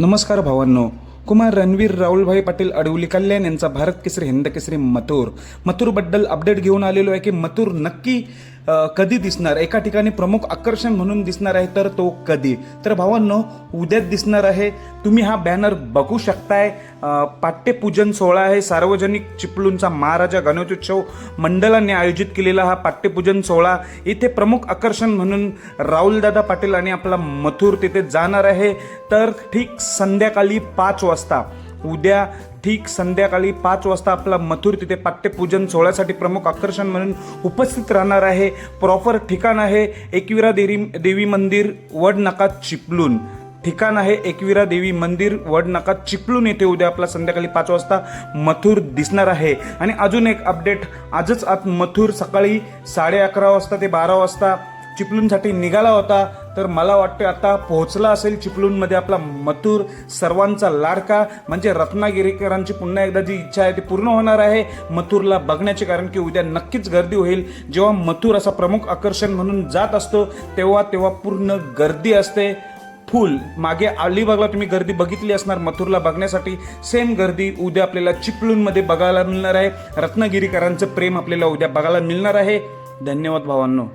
नमस्कार भावांनो. कुमार रणवीर राहुलभाई पाटील अडवली कल्याण यांचा भारत केसरी हिंद केसरी मथुर. मथुरबद्दल अपडेट घेऊन आलेलो आहे की मथुर नक्की कधी दिसणार? एका ठिकाणी प्रमुख आकर्षण म्हणून दिसणार आहे तर तो कधी? तर भावांनो उद्याच दिसणार आहे. तुम्ही हा बॅनर बघू शकताय. पाठ्यपूजन पाट्यपूजन सोहळा आहे. सार्वजनिक चिपळूणचा महाराजा गणेशोत्सव मंडळाने आयोजित केलेला हा पाट्यपूजन सोहळा. इथे प्रमुख आकर्षण म्हणून राहुलदादा पाटील आणि आपला मथुर तिथे जाणार आहे. तर ठीक संध्याकाळी पाच वाजता उद्या ठीक संध्याकाळी पाच वाजता आपला मथुर तिथे पाट्यपूजन सोहळ्यासाठी प्रमुख आकर्षण म्हणून उपस्थित राहणार आहे. प्रॉपर ठिकाण आहे एकविरा देवी देवी मंदिर वडनाका चिपलून ठिकाण आहे एकविरा देवी मंदिर वडनाका चिपलून येथे उद्या आपला संध्याकाळी पाच वाजता मथुर दिसणार आहे. आणि अजून एक अपडेट आजच आत मथुर सकाळी साडे अकरा वाजता ते बारा वाजता चिपलूनसाठी निघाला होता. तर मला वाटतं आता पोहोचला असेल चिपळूणमध्ये आपला मथुर सर्वांचा लाडका. म्हणजे रत्नागिरीकरांची पुन्हा एकदा जी इच्छा आहे ती पूर्ण होणार आहे. मथुरला बघण्याची कारण की उद्या नक्कीच गर्दी होईल. जेव्हा मथुर असा प्रमुख आकर्षण म्हणून जात असतो तेव्हा तेव्हा पूर्ण गर्दी असते. फुल मागे अलिबागला तुम्ही गर्दी बघितली असणार मथुरला बघण्यासाठी. सेम गर्दी उद्या आपल्याला चिपळूणमध्ये बघायला मिळणार आहे. रत्नागिरीकरांचं प्रेम आपल्याला उद्या बघायला मिळणार आहे. धन्यवाद भावांनो.